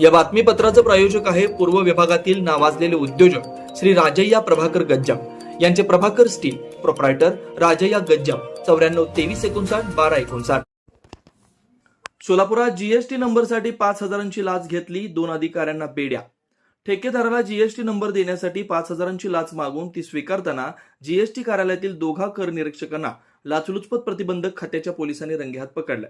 या बातमीपत्राचं प्रायोजक आहे पूर्व विभागातील नावाजलेले उद्योजक श्री राजय्या प्रभाकर गज्जाम. यांचे प्रभाकर स्टील प्रोप्रायटर राजय्या गज्जाम. चौऱ्याण्णव तेवीस एकोणसाठ बारा एकोणसाठ. सोलापुरात जीएसटी नंबरसाठी पाच हजारांची लाच घेतली दोन अधिकाऱ्यांना बेड्या ठेकेदाराला जीएसटी नंबर देण्यासाठी पाच हजारांची लाच मागून ती स्वीकारताना जीएसटी कार्यालयातील दोघा कर निरीक्षकांना लाचलुचपत प्रतिबंधक खात्याच्या पोलिसांनी रंगेहात पकडलं.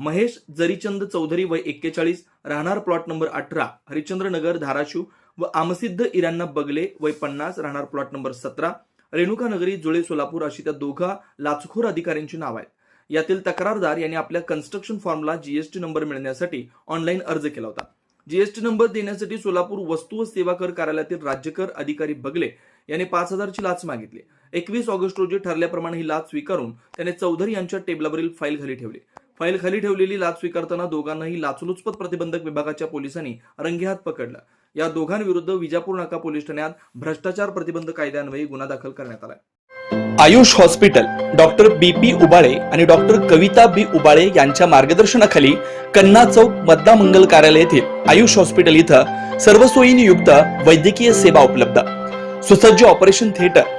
महेश जरीचंद चौधरी वय एक्केचाळीस राहणार प्लॉट नंबर अठरा हरिश्चंद्र नगर धाराशिव व आमसिद्ध इरांना बगले वय पन्नास राहणार प्लॉट नंबर सतरा रेणुका नगरी जुळे सोलापूर अशी त्या दोघा लाचखोर अधिकाऱ्यांची नाव आहेत. यातील तक्रारदार यांनी आपल्या कन्स्ट्रक्शन फॉर्मला जीएसटी नंबर मिळण्यासाठी ऑनलाईन अर्ज केला होता. जीएसटी नंबर देण्यासाठी सोलापूर वस्तू व सेवा कर कार्यालयातील राज्यकर अधिकारी बगले यांनी पाच हजारची लाच मागितली. एकवीस ऑगस्ट रोजी ठरल्याप्रमाणे ही लाच स्वीकारून त्याने चौधरी यांच्या टेबलावरील फाईल घरी ठेवली. फाईल खाली ठेवलेली लाच स्वीकारताना दोघांनाही लाचलुचपत प्रतिबंधक विभागाच्या पोलिसांनी रंगेहात पकडलं. या दोघांविरुद्ध विजापूर नाका पोलीस ठाण्यात भ्रष्टाचार प्रतिबंध कायद्यान्वये गुन्हा दाखल करण्यात आला Ayush hospital doctor B P Ubale आणि डॉक्टर कविता बी उबाळे यांच्या मार्गदर्शनाखाली कन्ना चौक मद्दा मंगल कार्यालय येथील आयुष हॉस्पिटल इथं सर्व सोयींनी युक्त वैद्यकीय सेवा उपलब्ध. सुसज्ज ऑपरेशन थिएटर